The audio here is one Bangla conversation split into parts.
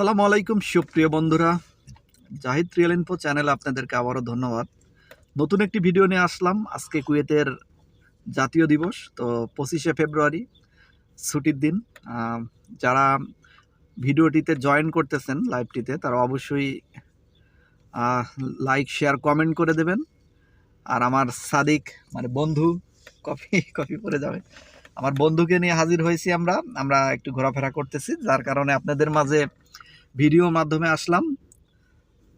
আসসালামু আলাইকুম, সুপ্রিয় বন্ধুরা। জাহিদ রিয়েল ইনফো চ্যানেলে আপনাদেরকে আবারও ধন্যবাদ। নতুন একটি ভিডিও নিয়ে আসলাম। আজকে কুয়েতের জাতীয় দিবস, তো পঁচিশে ফেব্রুয়ারি, ছুটির দিন। যারা ভিডিওটিতে জয়েন করতেছেন লাইভটিতে, তারা অবশ্যই লাইক, শেয়ার, কমেন্ট করে দেবেন। আর আমার সাদিক মানে বন্ধু, কফি কফি পরে যাবে। আমার বন্ধুকে নিয়ে হাজির হয়েছি আমরা। আমরা একটু ঘোরাফেরা করতেছি, যার কারণে আপনাদের মাঝে ভিডিও মাধ্যমে আসলাম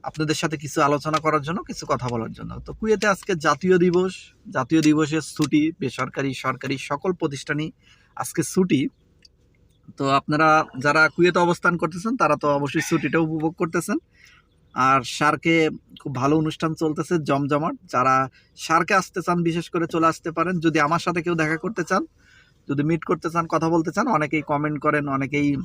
আপনাদের সাথে কিছু আলোচনা করার জন্য, কিছু কথা বলার জন্য। তো কুয়েতে আজকে জাতীয় দিবস, জাতীয় দিবসের ছুটি, বেসরকারি, সরকারি সকল প্রতিষ্ঠানই আজকে ছুটি। তো আপনারা যারা কুয়েতে অবস্থান করতেছেন, তারা তো অবশ্যই ছুটিটা উপভোগ করতেছেন। আর সার্কে খুব ভালো অনুষ্ঠান চলতেছে, জমজমাট। যারা সার্কে আসতে চান, বিশেষ করে চলে আসতে পারেন। যদি আমার সাথে কেউ দেখা করতে চান, যদি মিট করতে চান, কথা বলতে চান, অনেকেই কমেন্ট করেন, অনেকেই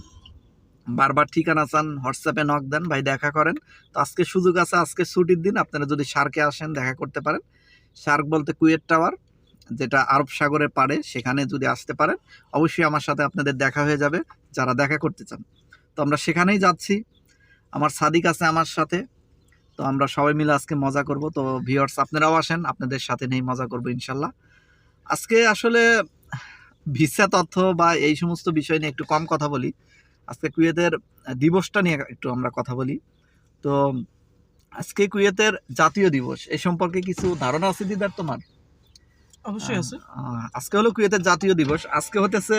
বারবার ঠিকানা চান, হোয়াটসঅ্যাপে নক দেন, ভাই দেখা করেন। তো আজকে সুযোগ আছে, আজকে ছুটির দিন আপনারা যদি শার্কে আসেন, দেখা করতে পারেন। শার্ক বলতে কুয়েট টাওয়ার, যেটা আরব সাগরের পাড়ে, সেখানে যদি আসতে পারেন, অবশ্যই আমার সাথে আপনাদের দেখা হয়ে যাবে, যারা দেখা করতে চান। তো আমরা সেখানেই যাচ্ছি। আমার সাদিক আছে আমার সাথে, তো আমরা সবাই মিলে আজকে মজা করব। তো ভিওর্স আপনারাও আসেন, আপনাদের সাথে নেই মজা করব ইনশাল্লাহ। আজকে আসলে ভিসা তথ্য বা এই সমস্ত বিষয় নিয়ে একটু কম কথা বলি। আজকে কুয়েতের দিবসটা নিয়ে একটু আমরা কথা বলি। তো আজকে কুয়েতের জাতীয় দিবস এই সম্পর্কে কিছু ধারণা আছে দিদার তোমার? অবশ্যই আছে। আজকে হলো কুয়েতের জাতীয় দিবস। আজকে হতেছে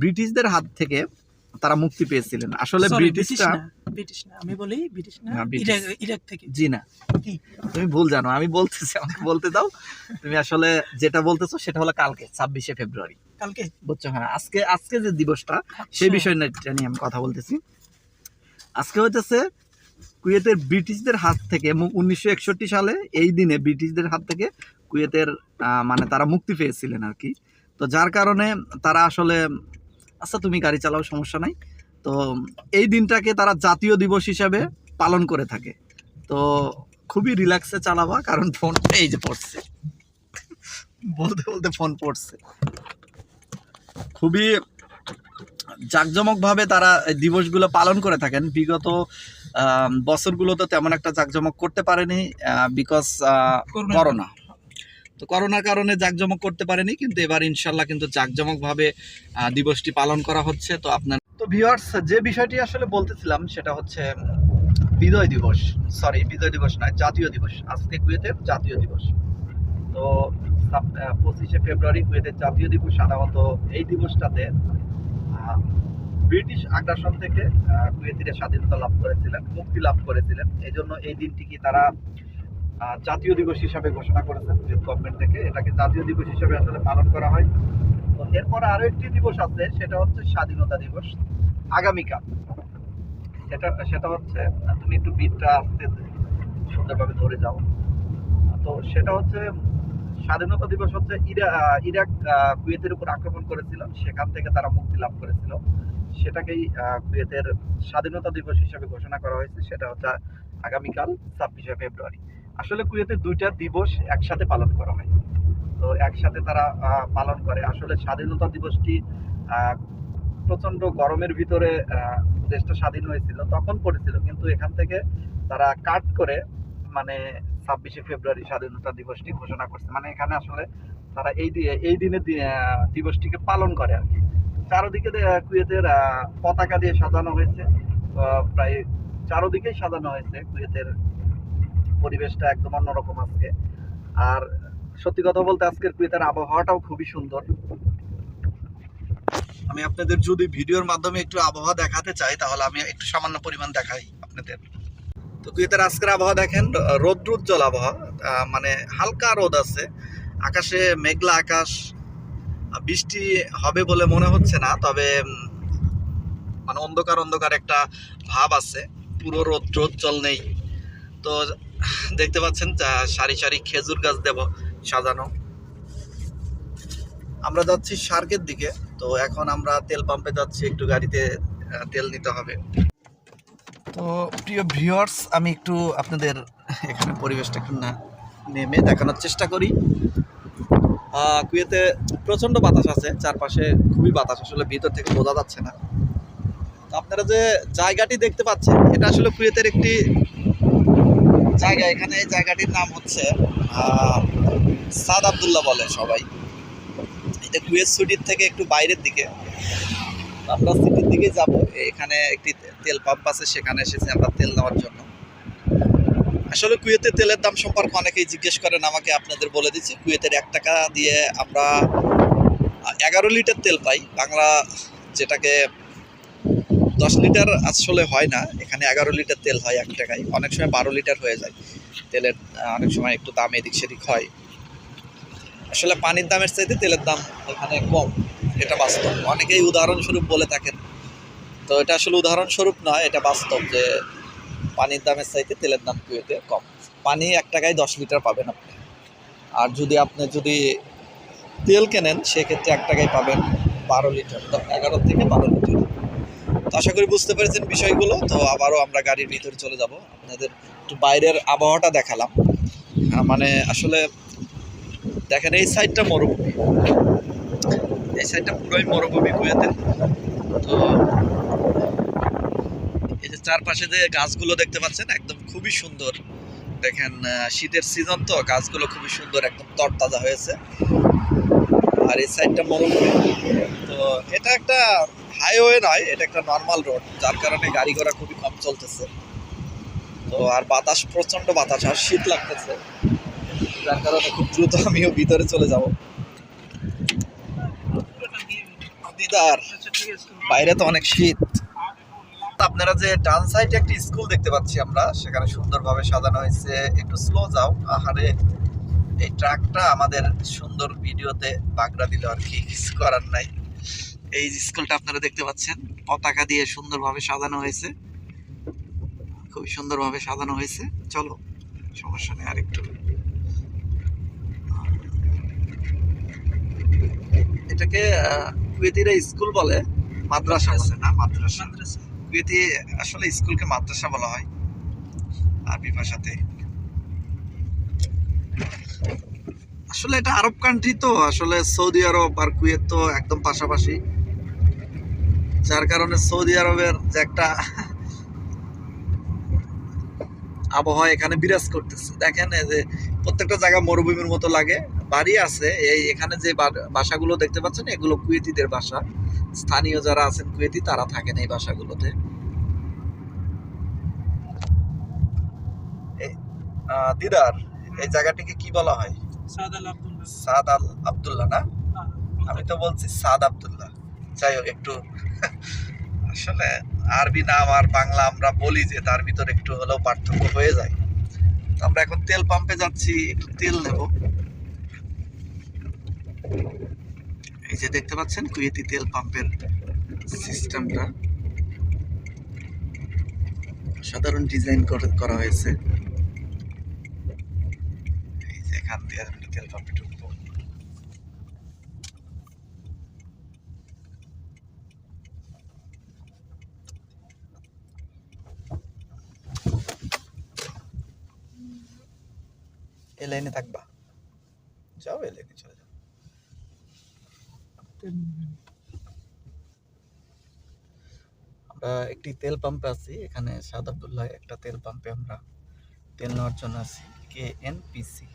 ব্রিটিশদের হাত থেকে তারা মুক্তি পেয়েছিলেন। আসলে ব্রিটিশরা ব্রিটিশ না আমি বলি ব্রিটিশ না ইরাক থেকে। জি না। কি? তুমি ভুল জানো আমি বলতেছি আমাকে বলতে দাও। তুমি আসলে যেটা বলতেছো সেটা হলো কালকে ছাব্বিশে ফেব্রুয়ারি। কালকে? বুঝছ? হ্যাঁ আজকে আজকে যে দিবসটা সেই আচ্ছা। বিষয় নিয়ে নিয়ে আমি কথা বলতেছি। আজকে হইতেছে কুয়েতের ব্রিটিশদের হাত থেকে উনিশশো একষট্টি সালে এই দিনে ব্রিটিশদের হাত থেকে কুয়েতের মানে তারা মুক্তি পেয়েছিলেন আর কি। তো যার কারণে তারা আসলে আচ্ছা তুমি গাড়ি চালাও সমস্যা নাই। তো এই দিনটাকে তারা জাতীয় দিবস হিসাবে পালন করে থাকে। তো খুবই রিল্যাক্সে চালাবা কারণ ফোন এই যে পড়ছে। বলতে বলতে ফোন পড়ছে। খুবই জাঁকজমকভাবে তারা এই দিবসগুলো পালন করে থাকেন। বিগত বছরগুলোতে তেমন একটা জাঁকজমক করতে পারেনি বিকজ করোনা। তো করোনার কারণে জাঁকজমক করতে পারেনি কিন্তু এবার ইনশাল্লাহ কিন্তু জাঁকজমকভাবে দিবসটি পালন করা হচ্ছে। তো আপনার তো ভিউয়ার্স যে বিষয়টি আসলে বলতেছিলাম সেটা হচ্ছে বিজয় দিবস। সরি বিজয় দিবস নয় জাতীয় দিবস। আজকে কুয়েতের জাতীয় দিবস। তো পঁচিশে ফেব্রুয়ারি কুয়েতের জাতীয় দিবস সাধারণত এই দিবসটাতে ব্রিটিশ আগ্রাসন থেকে কুয়েতিরা স্বাধীনতা লাভ করেছিলেন, মুক্তি লাভ করেছিলেন। এই জন্য এই দিনটিকে তারা জাতীয় দিবস হিসাবে ঘোষণা করেছেন কুয়েত গভর্নমেন্ট থেকে এটাকে জাতীয় দিবস হিসাবে আসলে পালন করা হয়। তো এরপর আরও একটি দিবস আছে, সেটা হচ্ছে স্বাধীনতা দিবস, আগামীকাল। সেটা সেটা হচ্ছে, তুমি একটু বিটটা আস্তে সুন্দরভাবে ধরে যাও। তো সেটা হচ্ছে স্বাধীনতা দিবস হচ্ছে ইরা- ইরাক কুয়েতের উপর আক্রমণ করেছিল। সেখান থেকে তারা মুক্তি লাভ করেছিল। সেটাকেই কুয়েতের স্বাধীনতা দিবস হিসেবে ঘোষণা করা হয়েছে। সেটা হচ্ছে আগামীকাল ছাব্বিশে ফেব্রুয়ারি। আসলে কুয়েতে দুইটা দিবস একসাথে পালন করা হয়। তো একসাথে তারা পালন করে। আসলে স্বাধীনতা দিবসটি প্রচণ্ড গরমের ভিতরে দেশটা স্বাধীন হয়েছিল। তখন পড়েছিল। কিন্তু এখান থেকে তারা কাট করে মানে ছাব্বিশে ফেব্রুয়ারি স্বাধীনতা দিবসটি ঘোষণা করছে। মানে এখানে আসলে তারা এই এই দিনে দি- আহ, দিবসটিকে পালন করে আর কি। চারোদিকে কুয়েতের পতাকা দিয়ে সাজানো হয়েছে। প্রায় চারোদিকেই সাজানো হয়েছে কুয়েতের পরিবেশটা একদম অন্যরকম আজকে। আর সত্যি কথা বলতে আজকের কুয়েতের আবহাওয়াটাও খুবই সুন্দর। আমি আপনাদের যদি ভিডিওর মাধ্যমে একটু আবহাওয়া দেখাতে চাই তাহলে আমি একটু সামান্য পরিমাণ দেখাই আপনাদের। তো কুয়েতের আজকের আবহাওয়া দেখেন রৌদ্রোজ্জ্বল আবহাওয়া মানে হালকা রোদ আছে, আকাশে মেঘলা আকাশ বৃষ্টি হবে বলে মনে হচ্ছে না, তবে মানে অন্ধকার অন্ধকার একটা ভাব আছে, পুরো রৌদ্রোজ্জ্বল নেই। তো দেখতে পাচ্ছেন সারি সারি খেজুর গাছ দেব সাজানো। আমরা যাচ্ছি সার্কের দিকে, তো এখন আমরা তেল পাম্পে যাচ্ছি, একটু গাড়িতে তেল নিতে হবে। তো প্রিয় ভিউয়ার্স, আমি একটু আপনাদের এখানে পরিবেশটা একটু না নেমে দেখানোর চেষ্টা করি। কুয়েতে প্রচণ্ড বাতাস আছে, চারপাশে খুবই বাতাস, আসলে ভিতর থেকে বোঝা যাচ্ছে না। আপনারা যে জায়গাটি দেখতে পাচ্ছেন, এটা আসলে কুয়েতের একটি জায়গা। এখানে এই জায়গাটির নাম হচ্ছে সাদ আবদুল্লাহ বলে সবাই। এটা কুয়েত সিটির থেকে একটু বাইরের দিকে। সিটির দিকে যাব, এখানে একটি তেল পাম্প আছে, সেখানে এসেছি আমরা তেল নেওয়ার জন্য। আসলে কুয়েতে তেলের দাম সম্পর্কে অনেকেই জিজ্ঞেস করেন, আমাকে আপনাদের বলে দিচ্ছি, কুয়েতের এক টাকা দিয়ে আমরা এগারো লিটার তেল পাই। বাংলা যেটাকে দশ লিটার আসলে হয় না, এখানে এগারো লিটার তেল হয় এক টাকায়। অনেক সময় বারো লিটার হয়ে যায়। তেলের অনেক সময় একটু দাম এদিক সেদিক হয়। আসলে পানির দামের চাইতে তেলের দাম এখানে কম, এটা বাস্তব। অনেকেই উদাহরণস্বরূপ বলে থাকেন তো এটা আসলে উদাহরণস্বরূপ নয়, এটা বাস্তব যে পানির দামের চাইতে তেলের দাম কুয়েতে কম। পানি এক টাকায় দশ লিটার পাবেন আপনি। আর যদি আপনি যদি তেল কেনেন, সেক্ষেত্রে এক টাকায় পাবেন বারো লিটার এগারো থেকে বারো লিটার। তো আশা করি বুঝতে পেরেছেন বিষয়গুলো। তো আবারও আমরা গাড়ির ভিতরে চলে যাব। আপনাদের একটু বাইরের আবহাওয়াটা দেখালাম। মানে আসলে দেখেন, এই সাইডটা মরুভূমি। এই সাইডটা পুরোই মরুভূমি কুয়েতে। তো এই যে চারপাশে যে গাছগুলো দেখতে পাচ্ছেন, একদম খুবই সুন্দর। দেখেন শীতের সিজন তো, গাছগুলো খুবই সুন্দর, একদম তরতাজা হয়েছে। আর এই সাইডটা মরুভূমি। তো এটা একটা হাইওয়ে নয়, এটা একটা নর্মাল রোড যার কারণে গাড়ি ঘোড়া খুবই কম চলতেছে। তো আর বাতাস প্রচণ্ড বাতাস, আর শীত লাগতেছে। যার কারণে খুব দ্রুত আমিও ভিতরে চলে যাব। দিদার। আচ্ছা বাইরে তো অনেক শীত। আপনারা যে ডান সাইডে একটি স্কুল দেখতে পাচ্ছি আমরা, সেখানে সুন্দরভাবে সাজানো হয়েছে। একটু স্লো যাও, আহারে। এই ট্রাকটা আমাদের সুন্দর ভিডিওতে বাগড়া দিল আর কি, কিছু করার নাই। এই স্কুলটা আপনারা দেখতে পাচ্ছেন, পতাকা দিয়ে সুন্দরভাবে সাজানো হয়েছে। খুব সুন্দরভাবে সাজানো হয়েছে। চলো, সমস্যা নেই আরেকটু। এটাকে কুয়েতিরা স্কুল বলে। মাদ্রাসা না মাদ্রাসা। আসলে স্কুলকে মাদ্রাসা বলা হয় আরবি ভাষাতে। আসলে এটা আরব কান্ট্রি তো আসলে সৌদি আরব আর কুয়েত তো একদম পাশাপাশি। যার কারণে সৌদি আরবের যে একটা আবহাওয়া এখানে বিরাজ করতেছে। দেখেন এই যে প্রত্যেকটা জায়গা মরুভূমির মতো লাগে। বাড়ি আছে এই এখানে যে বাসাগুলো দেখতে পাচ্ছেন এগুলো কুয়েতিদের বাসা। স্থানীয় যারা আছেন কুয়েতি তারা থাকেন এই বাসাগুলোতে। দিদার এই জায়গাটিকে কি বলা হয়? সাদ আল আব্দুল্লাহ। না? আমি তো বলছি সাদ আবদুল্লাহ। যাই হোক একটু আসলে আরবি নাম আর বাংলা আমরা বলি যে তার ভিতরে একটু হলেও পার্থক্য হয়ে যায়। আমরা এখন তেল পাম্পে যাচ্ছি একটু তেল নেব। এই যে দেখতে পাচ্ছেন কুয়েতি তেল পাম্পের সিস্টেমটা। সাধারণ ডিজাইন করা হয়েছে। এই এই লাইনে থাকবা। যাও এই লাইনে চলে যাও। আমরা একটি তেল পাম্পে আছি এখানে সাদ আবদুল্লাহ একটা তেল পাম্পে আমরা তেল নেওয়ার জন্য আছি কে এনপিসি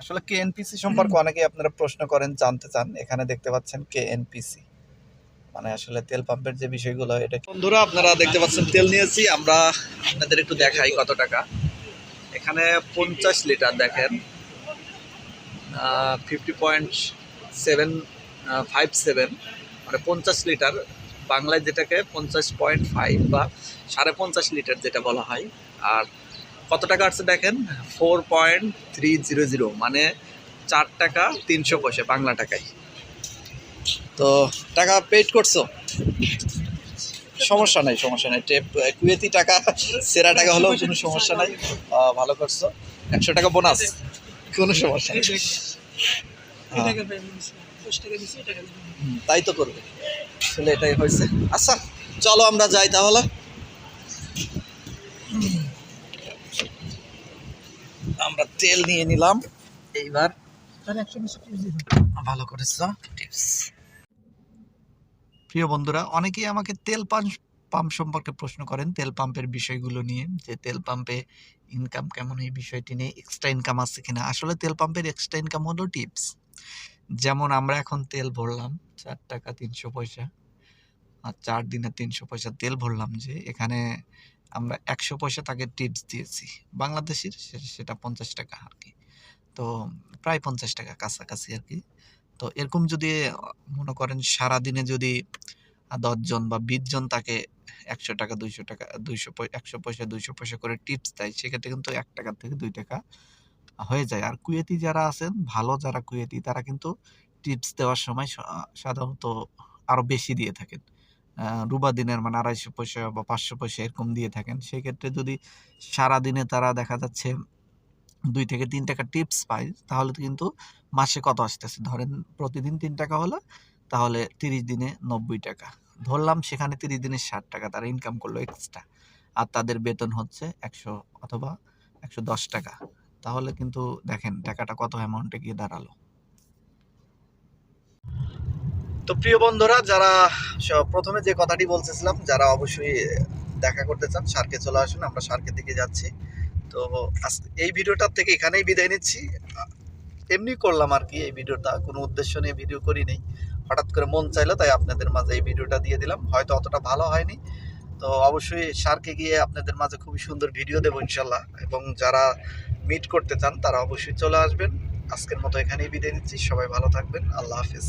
আসলে কে এনপিসি সম্পর্কে অনেকেই আপনারা প্রশ্ন করেন জানতে চান এখানে দেখতে পাচ্ছেন কে এনপিসি মানে আসলে তেল পাম্পের যে বিষয়গুলো এটা বন্ধুরা আপনারা দেখতে পাচ্ছেন তেল নিয়েছি আমরা আপনাদের একটু দেখাই কত টাকা। এখানে পঞ্চাশ লিটার দেখেন fifty point seven five seven মানে পঞ্চাশ লিটার বাংলায় যেটাকে পঞ্চাশ পয়েন্ট ফাইভ বা সাড়ে পঞ্চাশ লিটার যেটা বলা হয়। আর কত টাকা আসছে দেখেন? Four point three zero zero মানে চার টাকা তিনশো পয়সা বাংলা টাকায়। তো টাকা পেড করছ? সমস্যা নাই সমস্যা নাই। টেপ কুয়েতি টাকা সেরা টাকা হলেও কোনো সমস্যা নাই। ভালো করছ। একশো টাকা বোনাস কোনো সমস্যা নেই। দশ টাকা টাকা তাই তো করবে। আসলে এটাই হয়েছে। আচ্ছা চলো আমরা যাই তাহলে। আমরা তেল নিয়ে নিলাম। এইবার। ভালো করেছ। টিপস প্রিয় বন্ধুরা অনেকেই আমাকে তেল পাম্প পাম্প সম্পর্কে প্রশ্ন করেন। তেল পাম্পের বিষয়গুলো নিয়ে যে তেল পাম্পে ইনকাম কেমন এই বিষয়টি নিয়ে এক্সট্রা ইনকাম আছে কিনা। আসলে তেল পাম্পের এক্সট্রা ইনকাম হলো টিপস যেমন আমরা এখন তেল ভরলাম চার টাকা তিনশো পয়সা, আর চার দিনে তিনশো পয়সা তেল ভরলাম যে এখানে আমরা একশো পয়সা তাকে টিপস দিয়েছি। বাংলাদেশের সেটা পঞ্চাশ টাকা আর কি। তো প্রায় পঞ্চাশ টাকা কাছাকাছি আর কি। তো এরকম যদি, মনে করেন সারা দিনে যদি দশজন বা বিশ জন তাকে একশো টাকা, দুইশো টাকা, দুইশো একশো পয়সা, দুইশো পয়সা করে টিপস দেয়, সেক্ষেত্রে কিন্তু এক টাকা থেকে দুই টাকা হয়ে যায়। আর কুয়েতি যারা আছেন, ভালো যারা কুয়েতি, তারা কিন্তু টিপস দেওয়ার সময় সাধারণত আরও বেশি দিয়ে থাকেন। রুবা দিনের মানে আড়াইশো পয়সা বা পাঁচশো পয়সা এরকম দিয়ে থাকেন। সেক্ষেত্রে যদি সারা দিনে তারা দেখা যাচ্ছে দুই থেকে তিন টাকা টিপস পায়, তাহলে কিন্তু মাসে কত আসতেছে? ধরেন প্রতিদিন তিন টাকা হলো, তাহলে তিরিশ দিনে নব্বই টাকা। ধরলাম সেখানে তিরিশ দিনে ষাট টাকা, তারা ইনকাম করল এক্সট্রা আর তাদের বেতন হচ্ছে একশো অথবা একশো দশ টাকা। তাহলে কিন্তু দেখেন টাকাটা কত অ্যামাউন্টে গিয়ে দাঁড়াল। তো প্রিয় বন্ধুরা, যারা প্রথমে যে কথাটি বলতেছিলাম, যারা অবশ্যই দেখা করতে চান, সার্কে চলে আসুন, আমরা সার্কের দিকে যাচ্ছি। তো এই ভিডিওটার থেকে এখানেই বিদায় নিচ্ছি। এমনি করলাম আর কি এই ভিডিওটা, কোনো উদ্দেশ্য নিয়ে ভিডিও করি নেই হঠাৎ করে মন চাইলো, তাই আপনাদের মাঝে এই ভিডিওটা দিয়ে দিলাম। হয়তো অতটা ভালো হয়নি। তো অবশ্যই সারকে গিয়ে আপনাদের মাঝে খুবই সুন্দর ভিডিও দেবো ইনশাল্লাহ। এবং যারা মিট করতে চান, তারা অবশ্যই চলে আসবেন। আজকের মতো এখানেই বিদায় নিচ্ছি। সবাই ভালো থাকবেন। আল্লাহ হাফিজ।